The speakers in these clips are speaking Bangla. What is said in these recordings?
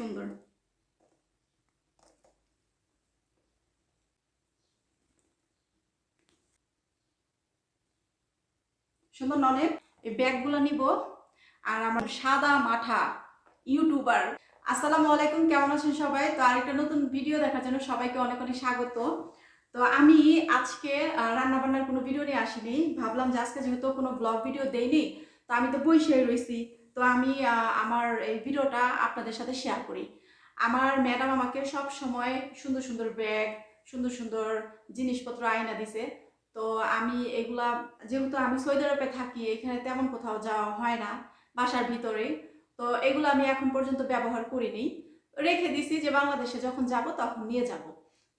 সুন্দর। সুন্দর ননে এই ব্যাগগুলো নিব। আর আমার সাদা মাঠা ইউটিউবার। আসসালামু আলাইকুম, কেমন আছেন সবাই? তো আরেকটা নতুন ভিডিও দেখার জন্য সবাইকে অনেক অনেক স্বাগত। তো আমি আজকে রান্না বান্নার কোনো ভিডিও নিয়ে আসিনি। ভাবলাম যে আজকে যেহেতু কোনো ব্লগ ভিডিও দেইনি, তো আমি তো বসে রয়েছি তো আমি আমার এই ভিডিওটা আপনাদের সাথে শেয়ার করি। আমার ম্যাডাম আমাকে সব সময় সুন্দর সুন্দর ব্যাগ সুন্দর সুন্দর জিনিসপত্র আয়না দিছে। তো আমি এগুলা, যেহেতু আমি সৌদি আরবে থাকি, এখানে তেমন কোথাও যাওয়া হয় না বাসার ভিতরে। তো এগুলো আমি এখন পর্যন্ত ব্যবহার করিনি। রেখে দিছি যে বাংলাদেশে যখন যাব তখন নিয়ে যাব।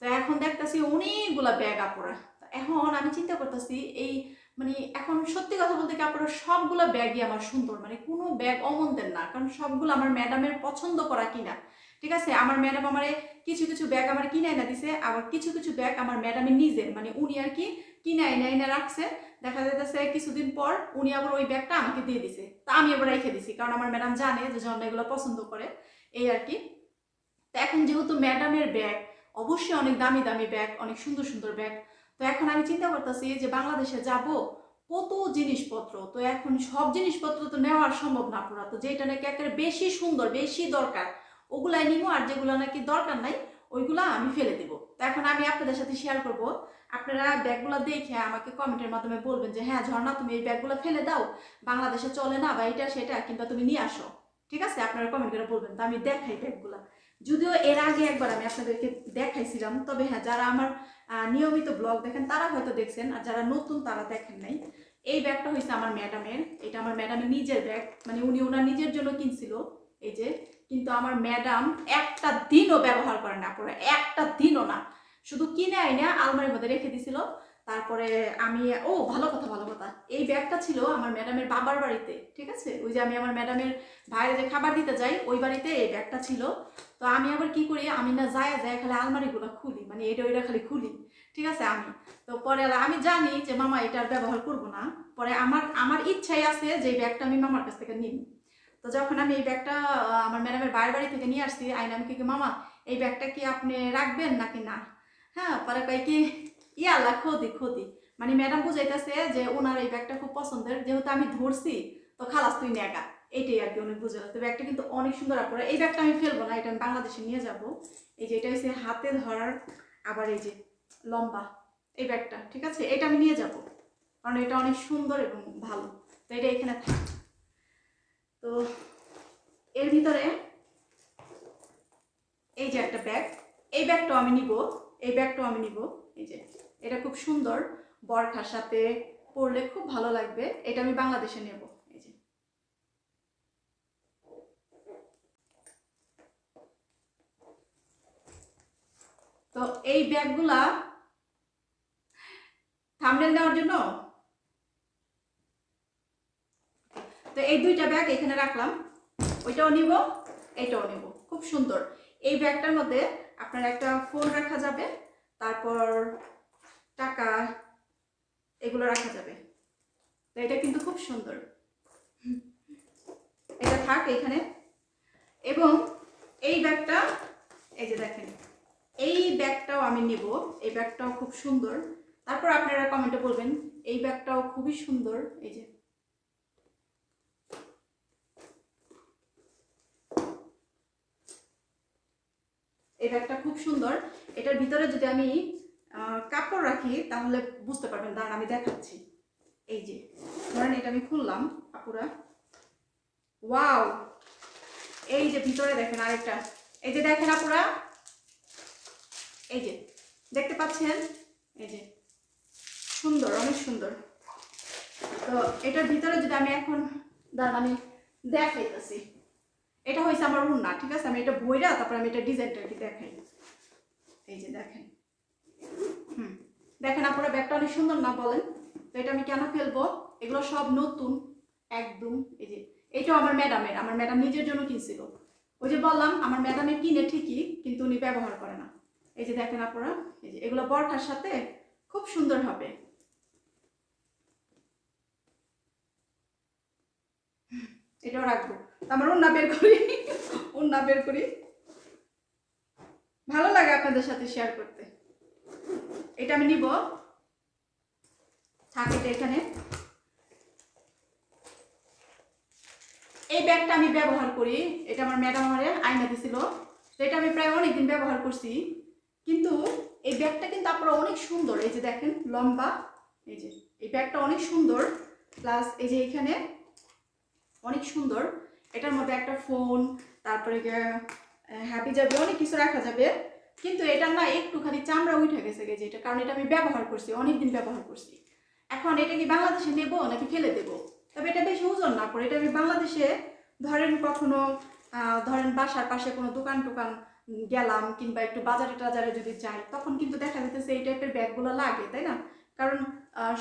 তো এখন দেখতেছি অনেকগুলা ব্যাগ আপুরা। এখন আমি চিন্তা করতেছি, এই মানে এখন সত্যি কথা বলতে কি সবগুলো ব্যাগই আমার সুন্দর মানে কোনো ব্যাগ অমনদের না, কারণ সবগুলো আমার ম্যাডামের পছন্দ করা কিনা, ঠিক আছে? আমার ম্যাডাম আমারে কিছু কিছু ব্যাগ আমার কিনে এনে দিছে, আবার কিছু কিছু ব্যাগ আমার ম্যাডামের নিজের মানে উনি আর কি কিনে এনে এনে রাখছে। দেখা যাইতেছে কিছুদিন পর উনি আবার ওই ব্যাগটা আমাকে দিয়ে দিছে। তা আমি আবার রেখে দিছি, কারণ আমার ম্যাডাম জানে যে ঝর্ণা এগুলো পছন্দ করে, এই আর কি। তো এখন যেহেতু ম্যাডামের ব্যাগ, অবশ্যই অনেক দামি দামি ব্যাগ, অনেক সুন্দর সুন্দর ব্যাগ তো এখন আমি চিন্তা করতেছি যে বাংলাদেশে যাব কত জিনিসপত্র? তো এখন সব জিনিসপত্র তো নেওয়া সম্ভব না পুরা। তো যেটা নাকি একেবারে বেশি সুন্দর, বেশি দরকার, ওগুলাই নিবো আর যেগুলো নাকি দরকার নাই, ওইগুলা আমি ফেলে দেবো। তো এখন আমি আপনাদের সাথে শেয়ার করব। আপনারা ব্যাগগুলো দেখে আমাকে কমেন্টের মাধ্যমে বলবেন যে হ্যাঁ ঝর্ণা, তুমি এই ব্যাগগুলো ফেলে দাও। বাংলাদেশে চলে না বা এটা, সেটা, কিংবা তুমি নিয়ে আসো। ঠিক আছে? আপনারা কমেন্ট করে বলবেন। তো আমি দেখাই ব্যাগগুলো। যদিও এর আগে একবার আমি আপনাদেরকে দেখাইছিলাম, তবে হ্যাঁ যারা আমার নিয়মিত ব্লগ দেখেন, তারা হয়তো দেখছেন, আর যারা নতুন তারা দেখেন নাই। এই ব্যাগটা হয়েছে আমার ম্যাডামের, এটা আমার ম্যাডামের নিজের ব্যাগ মানে উনি ওনার নিজের জন্য কিনছিল, এই যে, কিন্তু আমার ম্যাডাম একটা দিনও ব্যবহার করে না একটা দিনও না। শুধু কিনে আইনা আলমারির মধ্যে রেখে দিছিল তারপরে আমি, ও, ভালো কথা ভালো কথা। এই ব্যাগটা ছিল আমার ম্যাডামের বাবার বাড়িতে, ঠিক আছে? ওই যে আমি আমার ম্যাডামের ভাইয়ের যে খাবার দিতে যাই, ওই বাড়িতে এই ব্যাগটা ছিল। তো আমি আবার কি করি, আমি না যায় যায় খালি আলমারিগুলো খুলি মানে এটা ওইটা খালি খুলি, ঠিক আছে আমি? তো পরে আমি জানি যে, মামা এটার ব্যবহার করব না। পরে আমার আমার ইচ্ছাই আছে যে, এই ব্যাগটা আমি মামার কাছ থেকে নিই। তো যখন আমি এই ব্যাগটা আমার ম্যাডামের বাইরের বাড়ি থেকে নিয়ে আসছি, আইন আমি কি মামা, এই ব্যাগটা কি আপনি রাখবেন নাকি না? হ্যাঁ পরে কয়, কি? ইয়াল্লা ক্ষতি ক্ষতি। মানে ম্যাডাম বুঝাইতেছে যে ওনার এই ব্যাগটা খুব পছন্দের, যেহেতু আমি ধরছি, তো খালাস তুই নেগা এইটাই আর কি উনি বুঝালো তো ব্যাগটা কিন্তু অনেক সুন্দর আপনারা এই ব্যাগটা আমি ফেলব না, এটা আমি বাংলাদেশে নিয়ে যাব। এই যে এটা হচ্ছে হাতে ধরার, আবার এই যে লম্বা, এই ব্যাগটা ঠিক আছে? এটা আমি নিয়ে যাব, কারণ এটা অনেক সুন্দর এবং ভালো। তো এটা এখানে থাক। তো এর ভিতরে এই যে একটা ব্যাগ এই ব্যাগটাও আমি নিব। এই ব্যাগটাও আমি নিব। এই যে, এটা খুব সুন্দর। বরখার সাথে পরলে খুব ভালো লাগবে। এটা আমি বাংলাদেশে নেব। এই যে। তো এই ব্যাগগুলা থামনেল নেওয়ার জন্য? তো এই দুইটা ব্যাগ এখানে রাখলাম। ওইটাও নিব, এটাও নিব। খুব সুন্দর। এই ব্যাগটার মধ্যে আপনার একটা ফোন রাখা যাবে, তারপর টাকা এগুলো রাখা যাবে। তো এটা কিন্তু খুব সুন্দর। এটা থাক এখানে। এবং এই ব্যাগটা, এই যে দেখেন, এই ব্যাগটাও আমি নেব। এই ব্যাগটাও খুব সুন্দর। তারপর আপনারা কমেন্টে বলবেন, এই ব্যাগটাও খুবই সুন্দর। এই যে এই ব্যাগটা খুব সুন্দর। এটার ভিতরে যদি আমি কাপড় রাখি, তাহলে বুঝতে পারবেন, দাঁড়ান আমি দেখাচ্ছি। এই যে, ধরেন এটা আমি খুললাম আপুরা ওয়াও! এই যে ভিতরে দেখেন আরেকটা। এই যে দেখেন আপুরা। এই যে, দেখতে পাচ্ছেন? এই যে, সুন্দর, অনেক সুন্দর। তো এটার ভিতরে যদি আমি এখন, দাঁড়ান আমি দেখাইতেছি। এটা হয়েছে আমার উন্না ঠিক আছে? আমি এটা বইরা তারপর আমি এটা ডিজাইনটা কি দেখাই। এই যে দেখেন। হুম, দেখেন আপনারা ব্যাগটা অনেক সুন্দর না বলেন? তো এটা আমি কেন ফেলব? এগুলো সব নতুন, একদম, এই যে। এটাও আমার ম্যাডামের, আমার ম্যাডাম নিজের জন্য কিনছিল। ওই যে বললাম, আমার ম্যাডামের কিনে ঠিকই, কিন্তু উনি ব্যবহার করে না। এই যে দেখেন আপনারা, এই যে এগুলো বরখার সাথে খুব সুন্দর হবে। এটাও রাখব। আমার উন্না বের করি উন্না বের করি। ভালো লাগে আপনাদের সাথে শেয়ার করতে। এটা আমি নিব। থাক এখানে। এই ব্যাগটা আমি ব্যবহার করি। এটা আমার ম্যাডাম আমারে আয়না দিছিল। তো এটা আমি প্রায় অনেকদিন ব্যবহার করছি। কিন্তু এই ব্যাগটা কিন্তু আপনারা অনেক সুন্দর। এই যে দেখেন, লম্বা। এই যে, এই ব্যাগটা অনেক সুন্দর। প্লাস এই যে এখানে অনেক সুন্দর। এটার মধ্যে একটা ফোন তারপরে হ্যাপি যাবে অনেক কিছু রাখা যাবে। কিন্তু এটা না একটুখানি চামড়া উঠে গেছে গেছে এটা কারণ এটা আমি ব্যবহার করছি, অনেকদিন ব্যবহার করছি। এখন এটা কি বাংলাদেশে নেব নাকি ফেলে দেব? তবে এটা বেশি ওজন না করে, এটা আমি বাংলাদেশে ধরেন কখনো ধরেন বাসার পাশে কোনো দোকান টোকান গেলাম কিংবা একটু বাজারে টাজারে যদি যাই, তখন কিন্তু দেখা যেতেছে এই টাইপের ব্যাগগুলো লাগে, তাই না? কারণ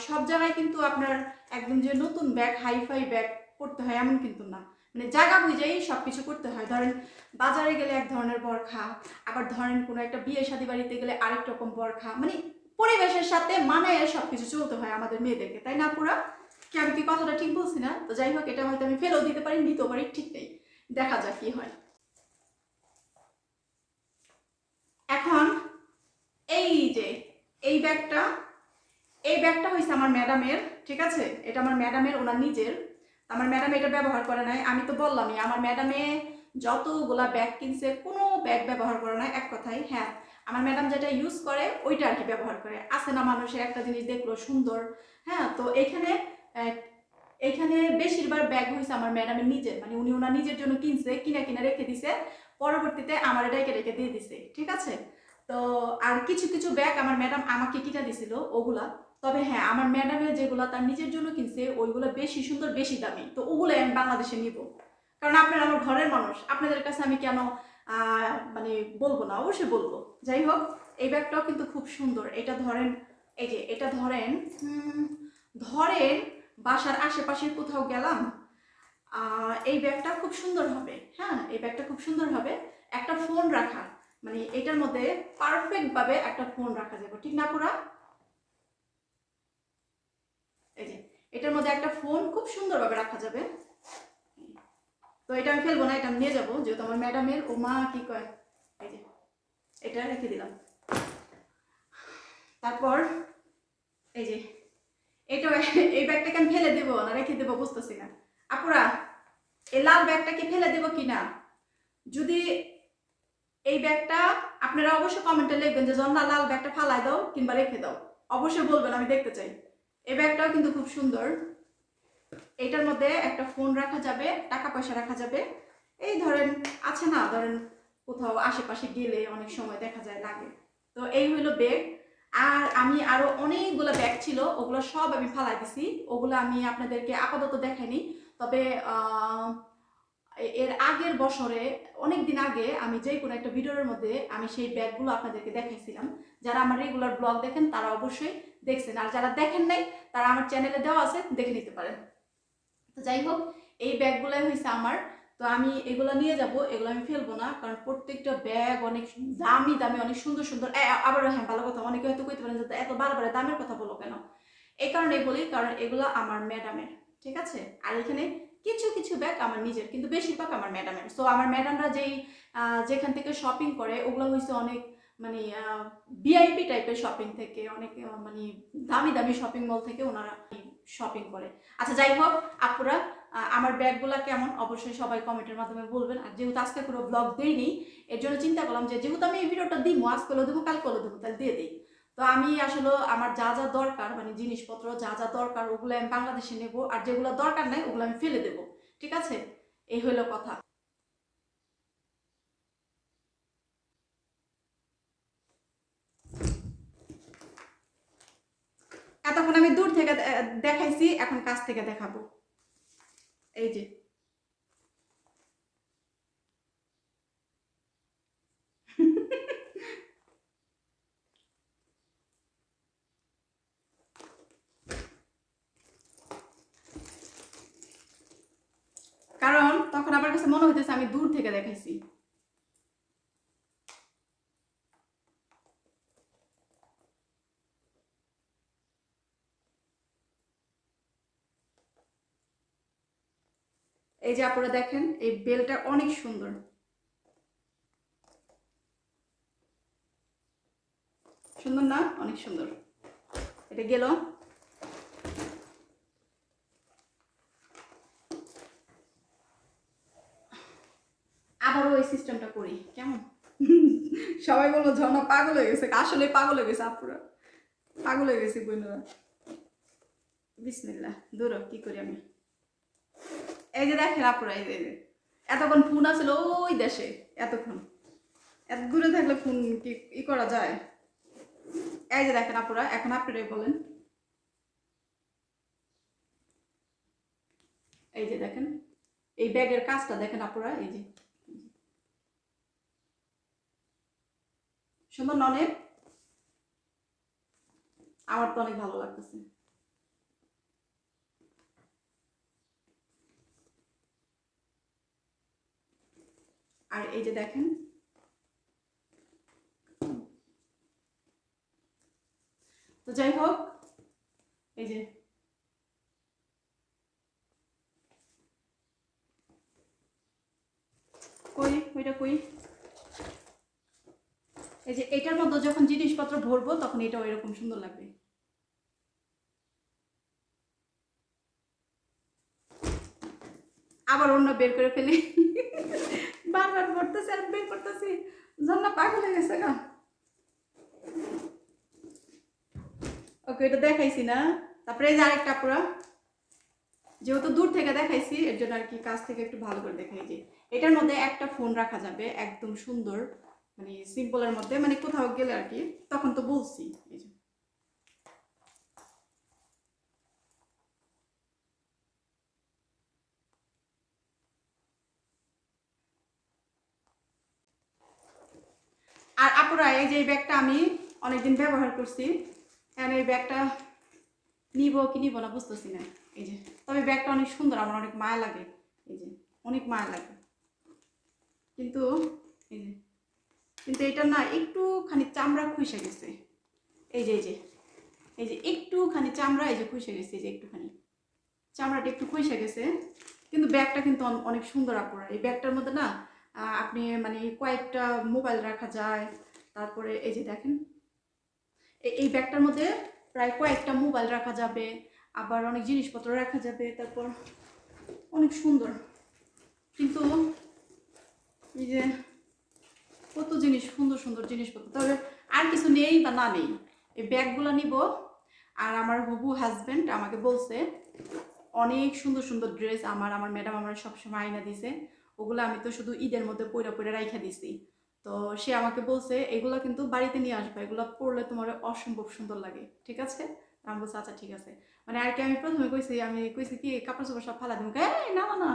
সব জায়গায় কিন্তু আপনার একদম যে নতুন ব্যাগ হাইফাই ব্যাগ করতে হয়, এমন কিন্তু না। মানে জায়গা বুঝেই সব কিছু করতে হয়। ধরেন, বাজারে গেলে এক ধরনের বরখা, আবার ধরেন কোনো একটা বিয়ে শাদী বাড়িতে গেলে আরেক রকম বরখা। মানে পরিবেশের সাথে মানায় সব কিছু চলতে হয় আমাদের মেয়েদেরকে, তাই না পুরা? কি আমি কি কথাটা ঠিক বলছি না? তো যাই হোক, এটা হয়তো আমি ফেলেও দিতে পারি, নিতেও পারি, ঠিক নেই। দেখা যাক কি হয়। এখন এই যে, এই ব্যাগটা এই ব্যাগটা হয়েছে আমার ম্যাডামের, ঠিক আছে? এটা আমার ম্যাডামের, ওনার নিজের। আমার ম্যাডাম এটা ব্যবহার করে নাই। আমি তো বললামই, আমার ম্যাডামে যতগুলা ব্যাগ কিনছে, কোনো ব্যাগ ব্যবহার করে না এক কথাই হ্যাঁ। আমার ম্যাডাম যেটা ইউজ করে, ওইটা আর কি ব্যবহার করে। আছে না মানুষের একটা জিনিস দেখল সুন্দর হ্যাঁ? তো এখানে এখানে বেশিরভাগ ব্যাগ হয়েছে আমার ম্যাডামের নিজের। মানে উনি ওনার নিজের জন্য কিনছে, কিনা কিনা রেখে দিছে, পরবর্তীতে আমার রেখে রেখে দিয়ে দিছে, ঠিক আছে? তো আর কিছু কিছু ব্যাগ আমার ম্যাডাম আমাকে কিনা দিছিল, ওগুলা। তবে হ্যাঁ আমার ম্যাডামের যেগুলো তার নিজের জন্য কিনছে, ওইগুলো বেশি সুন্দর, বেশি দামি। তো ওগুলো আমি বাংলাদেশে নিব। কারণ আপনারা আমার ঘরের মানুষ। আপনাদের কাছে আমি কেন মানে বলব না? অবশ্যই বলব। যাই হোক, এই ব্যাগটাও কিন্তু খুব সুন্দর। এটা ধরেন, এই যে, এটা ধরেন ধরেন বাসার আশেপাশে কোথাও গেলাম এই ব্যাগটা খুব সুন্দর হবে। হ্যাঁ এই ব্যাগটা খুব সুন্দর হবে। একটা ফোন রাখা। মানে এটার মধ্যে পারফেক্টভাবে একটা ফোন রাখা যাবে। ঠিক না পুরা? এটার মধ্যে একটা ফোন খুব সুন্দরভাবে রাখা যাবে। তো এটা আমি ফেলব না, এটা নিয়ে যাব, যেহেতু আমার ম্যাডামের ও মা কি কয়? এই যে, এটা রেখে দিলাম। তারপর, এই যে এটা এই ব্যাগটাকে আমি ফেলে দেবো না, রেখে দেবো, বুঝতেছি না। আপুরা, এই লাল ব্যাগটা কি ফেলে দেবো কি না? যদি এই ব্যাগটা আপনারা অবশ্যই কমেন্টে লিখবেন যে, জন্না, লাল ব্যাগটা ফালাই দাও কিংবা রেখে দাও। অবশ্যই বলবেন, আমি দেখতে চাই। এই ব্যাগটাও কিন্তু খুব সুন্দর। এটার মধ্যে একটা ফোন রাখা যাবে, টাকা পয়সা রাখা যাবে। এই ধরেন, আছে না, ধরেন কোথাও আশেপাশে গেলে অনেক সময় দেখা যায় লাগে। তো এই হলো ব্যাগ আর আমি আরও অনেকগুলো ব্যাগ ছিল, ওগুলো সব আমি ফালাই দিছি। ওগুলো আমি আপনাদেরকে আপাতত দেখাইনি। তবে এর আগের বছরে অনেক দিন আগে আমি যে কোনো একটা ভিডিওর মধ্যে আমি সেই ব্যাগগুলো আপনাদেরকে দেখাইছিলাম। যারা আমার রেগুলার ব্লগ দেখেন, তারা অবশ্যই দেখছেন। আর যারা দেখেন নাই, তারা আমার চ্যানেলে দেওয়া আছে, দেখে নিতে পারেন। তো যাই হোক, এই ব্যাগগুলাই হয়েছে আমার। তো আমি এগুলো নিয়ে যাব, এগুলো আমি ফেলব না, কারণ প্রত্যেকটা ব্যাগ অনেক দামি দামি, অনেক সুন্দর সুন্দর। আবার হ্যাঁ ভালো কথা, অনেকে হয়তো কইতে পারেন যে এত বারবার দামের কথা বলো কেন? এই কারণে বলি, কারণ এগুলো আমার ম্যাডামের, ঠিক আছে? আর এখানে কিছু কিছু ব্যাগ আমার নিজের, কিন্তু বেশিরভাগ আমার ম্যাডামের সো আমার ম্যাডামরা যেই যেখান থেকে শপিং করে, ওগুলো হয়েছে অনেক মানে ভিআইপি টাইপের শপিং থেকে, অনেক মানে দামি দামি শপিং মল থেকে ওনারা শপিং করে। আচ্ছা যাই হোক, আপুরা আমার ব্যাগগুলো কেমন? অবশ্যই সবাই কমেন্টের মাধ্যমে বলবেন। আর যেহেতু আজকে কোনো ব্লগ দেইনি, এর জন্য চিন্তা করলাম যে, যেহেতু আমি এই ভিডিওটা দিব আজকে হলো দেবো, কালকে হলো দেবো, তাহলে দিয়ে দিই। তো আমি আসলে আমার যা যা দরকার মানে জিনিসপত্র যা যা দরকার, ওগুলো আমি বাংলাদেশে নেব, আর যেগুলো দরকার নাই, ওগুলো আমি ফেলে দেবো। ঠিক আছে? এই হলো কথা। এতক্ষণ আমি দূর থেকে দেখাইছি, এখন কাছ থেকে দেখাবো। এই যে। কারণ তখন আমার কাছে মনে হইতেছে আমি দূর থেকে দেখাইছি। এই যে আপনারা দেখেন, এই বেলটা অনেক সুন্দর। সুন্দর না? অনেক সুন্দর। এটা গেল আবারও ওই সিস্টেমটা করি, কেমন? সবাই বলব ঝর্ণা পাগল হয়ে গেছে। আসলে পাগল হয়ে গেছে আপুরা। পাগল হয়ে গেছে বইনরা বিসমিল্লা দূর কি করি আমি? এই যে দেখেন আপুরা, এই যে। এতক্ষণ ফোন আছিল ওই দেশে, এতক্ষণ। এত দূরে থাকলে ফোন কি ই করা যায়? এই যে দেখেন আপুরা, এখন আপনারাই বলেন। এই যে দেখেন, এই ব্যাগের কাজটা দেখেন আপুরা, এই যে। সুন্দর ননের? আমার তো অনেক ভালো লাগতেছে। আর এই যে দেখেন, তো যাই হোক, এই যে কই ওইটা কই? এই যে এটার মধ্যে যখন জিনিসপত্র ভরবো, তখন এটা এরকম সুন্দর লাগবে। আবার অন্য বের করে ফেলি। বারবার ভরতেছি আর বের করতেছি। জন্য পাগল হয়ে গেছে গা। ওকে, এটা দেখাইছি না। তারপরে এই যে আরেকটা পুরা যেহেতু দূর থেকে দেখাইছি, এর জন্য আর কি কাছ থেকে একটু ভালো করে দেখাই যে, এটার মধ্যে একটা ফোন রাখা যাবে, একদম সুন্দর। মানে সিম্পলের মধ্যে মানে কোথাও গেলে আর কি, তখন তো বলছি, এই যে। আর আপুরা, এই যে এই ব্যাগটা আমি অনেকদিন ব্যবহার করছি কারণ এই ব্যাগটা নিব কি নিব না বুঝতেছি না, এই যে। তবে ব্যাগটা অনেক সুন্দর, আমার অনেক মায়া লাগে, এই যে, অনেক মায়া লাগে। কিন্তু, এই যে কিন্তু এটা না একটুখানি চামড়া খুইসে গেছে। এই যে এই যে এই যে একটুখানি চামড়া, এই যে খুইসে গেছে, এই যে একটুখানি। চামড়াটা একটু খুইসে গেছে, কিন্তু ব্যাগটা কিন্তু অনেক সুন্দর আপনার এই ব্যাগটার মধ্যে না আপনি মানে কয়েকটা মোবাইল রাখা যায়, তারপরে এই যে দেখেন এই ব্যাগটার মধ্যে প্রায় কয়েকটা মোবাইল রাখা যাবে, আবার অনেক জিনিসপত্র রাখা যাবে, তারপর অনেক সুন্দর। কিন্তু এই যে কত জিনিস, সুন্দর সুন্দর জিনিসপত্র। তবে আর কিছু নেই বা না নেই। এই ব্যাগগুলো নিব। আর আমার হবু হাজব্যান্ড আমাকে বলছে, অনেক সুন্দর সুন্দর ড্রেস আমার আমার ম্যাডাম আমার সবসময় আইনা দিছে। ওগুলো আমি তো শুধু ঈদের মধ্যে পইরা পইরা রাইখা দিছি। তো সে আমাকে বলছে, এগুলো কিন্তু বাড়িতে নিয়ে আসবে। এগুলো পরলে তোমার অসম্ভব সুন্দর লাগে। ঠিক আছে? আমি বলছি আচ্ছা ঠিক আছে। মানে আর কি আমি প্রথমে কইছি, আমি কইছি কি কাপড় চোপড় সব ফালা দিব না না না।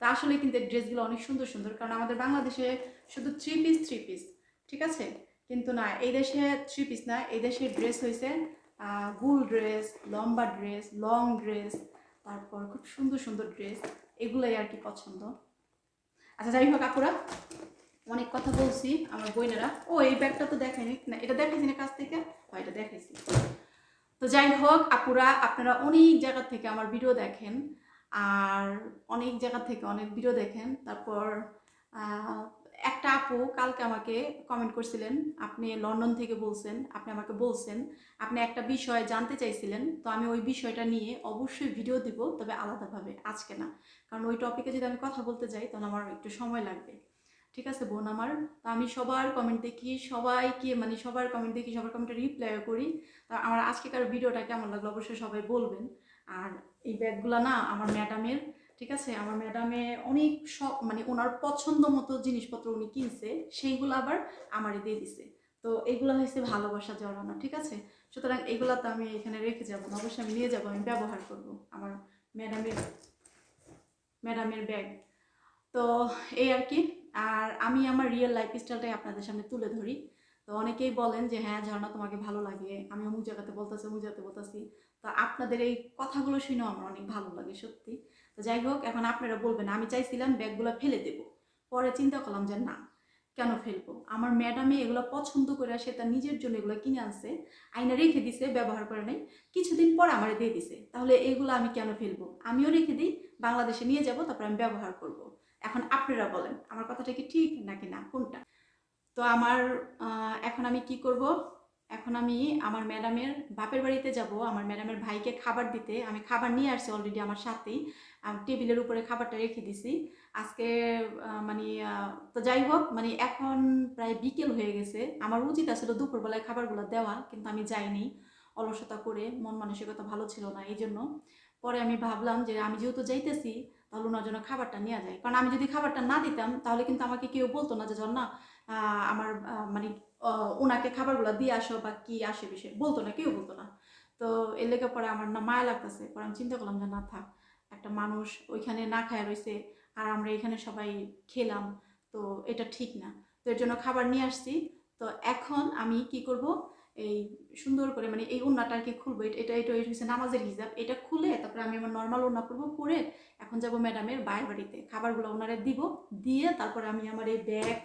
তা আসলে কিন্তু এই ড্রেসগুলো অনেক সুন্দর সুন্দর, কারণ আমাদের বাংলাদেশে শুধু থ্রি পিস থ্রি পিস ঠিক আছে? কিন্তু না, এই দেশে থ্রি পিস না, এই দেশে ড্রেস হয়েছে গুল ড্রেস লম্বা ড্রেস লং ড্রেস তারপর খুব সুন্দর সুন্দর ড্রেস এগুলোই আর কি পছন্দ। আচ্ছা যাই হোক আপুরা, অনেক কথা বলছি আমার বোনেরা। ও, এই ব্যাগটা তো দেখাইনি। না, এটা দেখাইছি না কাছ থেকে? ও, এটা দেখাইছি। তো যাই হোক, আপুরা, আপনারা অনেক জায়গা থেকে আমার ভিডিও দেখেন। আর অনেক জায়গা থেকে অনেক ভিডিও দেখেন। তারপর একটা আপু কালকে আমাকে কমেন্ট করছিলেন, আপনি লন্ডন থেকে বলছেন, আপনি আমাকে বলছেন, আপনি একটা বিষয় জানতে চাইছিলেন, তো আমি ওই বিষয়টা নিয়ে অবশ্যই ভিডিও দিব, তবে আলাদাভাবে, আজকে না। কারণ ওই টপিকে যদি আমি কথা বলতে যাই তখন আমার একটু সময় লাগবে। ঠিক আছে বোন আমার? তা আমি সবার কমেন্ট দেখি, সবাইকে মানে সবার কমেন্ট দেখি, সবার কমেন্টে রিপ্লাইও করি। তা আমার আজকেকার ভিডিওটা কেমন লাগল অবশ্যই সবাই বলবেন। আর এই ব্যাগগুলো না আমার ম্যাডামের ঠিক আছে? আমার ম্যাডামে অনেক সব মানে ওনার পছন্দ মতো জিনিসপত্র উনি কিনছে, সেইগুলো আবার আমারই দিয়ে দিছে। তো এগুলো হয়েছে ভালোবাসা জড়ানো, ঠিক আছে? সুতরাং এগুলো তো আমি এখানে রেখে যাব না, অবশ্যই আমি নিয়ে যাব, আমি ব্যবহার করব আমার ম্যাডামের ম্যাডামের ব্যাগ তো এই আর কি। আর আমি আমার রিয়েল লাইফ স্টাইলটাই আপনাদের সামনে তুলে ধরি। তো অনেকেই বলেন যে হ্যাঁ ঝর্ণা তোমাকে ভালো লাগে। আমি অমুক জায়গাতে বলতেছি অমুক জায়গাতে বলতেছি। তো আপনাদের এই কথাগুলো শুনেও আমার অনেক ভালো লাগে, সত্যি। তো যাই হোক, এখন আপনারা বলবেন, আমি চাইছিলাম ব্যাগগুলো ফেলে দেব। পরে চিন্তা করলাম যে, না, কেন ফেলব? আমার ম্যাডামে এগুলো পছন্দ করে সে তার নিজের জন্য এগুলো কিনে আনছে আইনা রেখে দিছে, ব্যবহার করে নাই। কিছুদিন পর আমার দিয়ে দিছে। তাহলে এগুলো আমি কেন ফেলব? আমিও রেখে দিই, বাংলাদেশে নিয়ে যাব, তারপর আমি ব্যবহার করব। এখন আপনারা বলেন, আমার কথাটা কি ঠিক নাকি না? কোনটা? তো আমার এখন আমি কি করব? এখন আমি আমার ম্যাডামের বাপের বাড়িতে যাব। আমার ম্যাডামের ভাইকে খাবার দিতে। আমি খাবার নিয়ে আসছি অলরেডি আমার সাথেই। আমি টেবিলের উপরে খাবারটা রেখে দিছি। আজকে মানে তো যাই হোক মানে এখন প্রায় বিকেল হয়ে গেছে। আমার উচিত আসলে দুপুরবেলায় খাবারগুলো দেওয়া, কিন্তু আমি যাইনি। অলসতা করে মন মানসিকতা ভালো ছিল না এই জন্য পরে আমি ভাবলাম যে আমি যেহেতু যাইতেছি তাহলে ওনার জন্য খাবারটা নেওয়া যায়। কারণ আমি যদি খাবারটা না দিতাম, তাহলে কিন্তু আমাকে কেউ বলতো না যে না আমার মানে ওনাকে খাবারগুলো দিয়ে আসো বা কি আসে বিষয়। বলতো না, কেউ বলতো না। তো এর লেগে পরে আমার না মায়া লাগতেছে। পরে আমি চিন্তা করলাম যে, না থাক, একটা মানুষ ওইখানে না খায় রয়েছে আর আমরা এখানে সবাই খেলাম, তো এটা ঠিক না। তো এর জন্য খাবার নিয়ে আসছি। তো এখন আমি কি করব? এই সুন্দর করে মানে এই ওড়নাটা আর কি খুলবো, এটা এটা হচ্ছে নামাজের হিসাব এটা খুলে তারপরে আমি আমার নর্মাল ওনা করব পরে এখন যাব ম্যাডামের বাইরের বাড়িতে। খাবারগুলো ওনারে দিব, দিয়ে তারপরে আমি আমার এই ব্যাগ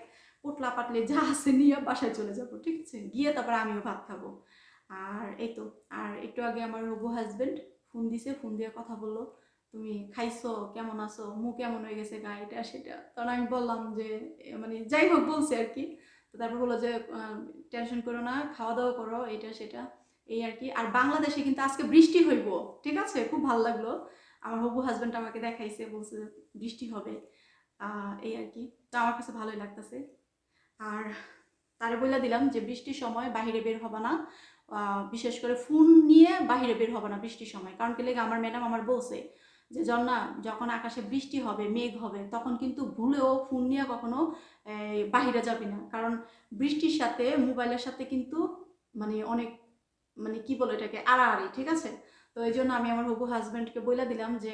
পোটলা পাটলে যা আছে নিয়ে বাসায় চলে যাব, ঠিক আছে? গিয়ে তারপরে আমিও ভাত খাব। আর এই তো, আর একটু আগে আমার রবু হাজবেন্ড ফোন দিছে ফোন দিয়ে কথা বলল, তুমি খাইছো? কেমন আছো? মুখ কেমন হয়ে গেছে? গা এটা সেটা? তখন আমি বললাম যে মানে যাই হোক বলছে আর কি তো তারপর বলল যে টেনশন করো না খাওয়া দাওয়া করো এটা সেটা, এই আর কি। আর বাংলাদেশে কিন্তু আজকে বৃষ্টি হইব, ঠিক আছে? খুব ভালো লাগল। আমার হবু হাজব্যান্ড আমাকে দেখাইছে, বলছে বৃষ্টি হবে এই আর কি। তো আমার কাছে ভালোই লাগতেছে। আর তারে বলে দিলাম যে, বৃষ্টির সময় বাইরে বের হবে না বিশেষ করে ফোন নিয়ে বাইরে বের হবে না বৃষ্টির সময়। কারণ কি লেগে, আমার ম্যাডাম আমার বলছে যে জন্না যখন আকাশে বৃষ্টি হবে, মেঘ হবে, তখন কিন্তু ভুলেও ফোন নিয়ে কখনো বাহিরে যাবি না। কারণ বৃষ্টির সাথে, মোবাইলের সাথে কিন্তু মানে অনেক মানে কি বলে এটাকে, আড়াআড়ি, ঠিক আছে? তো এই জন্য আমি আমার হবু হাজব্যান্ডকে বলে দিলাম যে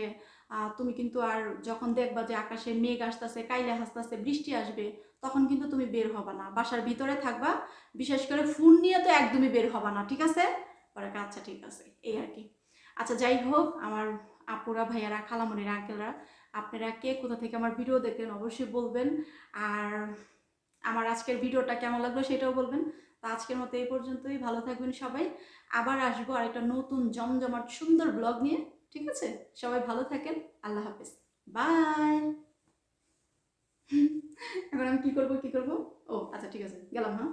তুমি কিন্তু আর যখন দেখবা যে আকাশে মেঘ আসতেছে, কাইলে হাসতেছে, বৃষ্টি আসবে, তখন কিন্তু তুমি বের হবা না। বাসার ভিতরে থাকবা, বিশেষ করে ফোন নিয়ে তো একদমই বের হবা না, ঠিক আছে? পরে আচ্ছা ঠিক আছে, এই আর কি। আচ্ছা যাই হোক, আমার আপুরা, ভাইয়ারা, খালামণিরা, আঙ্কেলরা, আপনারা কে কোথা থেকে আমার ভিডিও দেখেন অবশ্যই বলবেন। আর আমার আজকের ভিডিওটা কেমন লাগল সেটাও বলবেন। তো আজকের মতো এই পর্যন্তই। ভালো থাকবেন সবাই। আবার আসব আর একটা নতুন জমজমাট সুন্দর ব্লগ নিয়ে। ঠিক আছে? সবাই ভালো থাকেন। আল্লাহ হাফেজ। বাই! এখন আমি কি করব কি করব? ও আচ্ছা ঠিক আছে। গেলাম হ্যাঁ?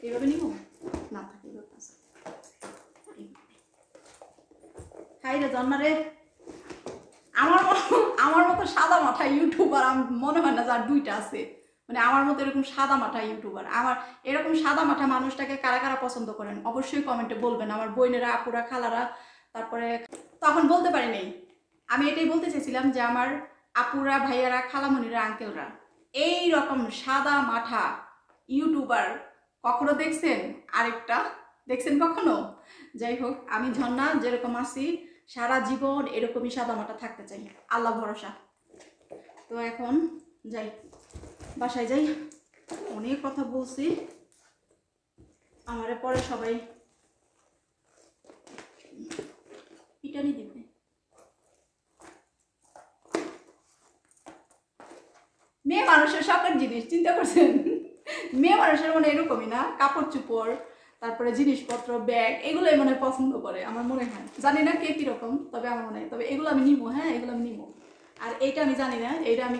এইভাবে নিব? না থাকে এইভাবে হাই আমার আমার মতো সাদা মাথা ইউটিউবার মনে হয় না যার দুইটা আছে। মানে আমার মতো এরকম সাদা মাথা ইউটিউবার। আমার এরকম সাদা মাথা মানুষটাকে কারা কারা পছন্দ করেন, অবশ্যই কমেন্টে বলবেন। আমার বোনেরা, আপুরা, খালারা, তারপরে তখন বলতে পারি নাই। আমি এটাই বলতে চেয়েছিলাম যে আমার আপুরা, ভাইয়ারা, খালামণিরা, আঙ্কেলরা এই রকম সাদা মাথা ইউটিউবার কখনো দেখছেন? আরেকটা। দেখছেন কখনো? যাই হোক, আমি ঝর্ণা যেরকম আছি, সারা জীবন এরকমই সাদা মাটা থাকতে চাই। আল্লাহ ভরসা। তো এখন যাই, বাসায় যাই। অনেক কথা বলছি। আমারে পরে সবাই পিটানি দিবে। মেয়ে মানুষের শখের জিনিস, চিন্তা করছেন? মেয়ে মানুষের মানে এরকমই না? কাপড় চুপড়, তারপরে জিনিসপত্র ব্যাগ এগুলোই মানে পছন্দ করে, আমার মনে হয়। জানি না কে কীরকম, তবে আমার মনে হয়। তবে এগুলো আমি নিবো হ্যাঁ এগুলো আমি নিবো। আর এইটা আমি জানি না, এইটা আমি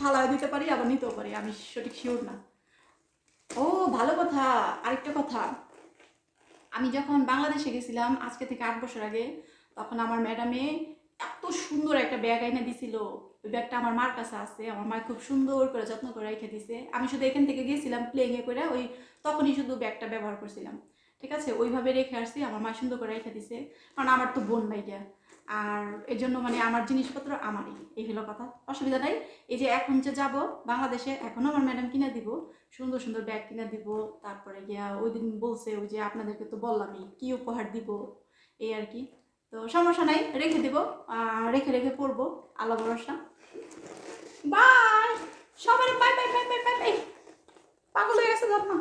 ফালায় দিতে পারি, আবার নিতেও পারি, আমি সঠিক শিওর না। ও, ভালো কথা। আরেকটা কথা। আমি যখন বাংলাদেশে গেছিলাম, আজকে থেকে আট বছর আগে, তখন আমার ম্যাডামে এত সুন্দর একটা ব্যাগ এনে দিছিল। ওই ব্যাগটা আমার মার কাছে আছে, আমার মা খুব সুন্দর করে যত্ন করে রেখে দিছে। আমি শুধু এখান থেকে গিয়েছিলাম প্লেইংয়ে করে ওই তখনই শুধু ব্যাগটা ব্যবহার করছিলাম। ঠিক আছে? ওইভাবে রেখে আসছি, আমার মা সুন্দর করে রেখে দিছে। কারণ আমার তো বোন নাই গিয়া আর এর জন্য মানে আমার জিনিসপত্র আমারই, এই হলো কথা। অসুবিধা নাই। এই যে এখন যে যাব বাংলাদেশে এখনও আমার ম্যাডাম কিনে দিব। সুন্দর সুন্দর ব্যাগ কিনে দিব। তারপরে গিয়া ওই দিন বলছে ওই যে আপনাদেরকে তো বললামই, কি উপহার দিব? এই আর কি। তো সমস্যা নাই, রেখে দিব। রেখে রেখে পড়ব আল্লাহ ভরসা। Bye bye bye bye bye bye bye পাগল হয়ে গেছে না।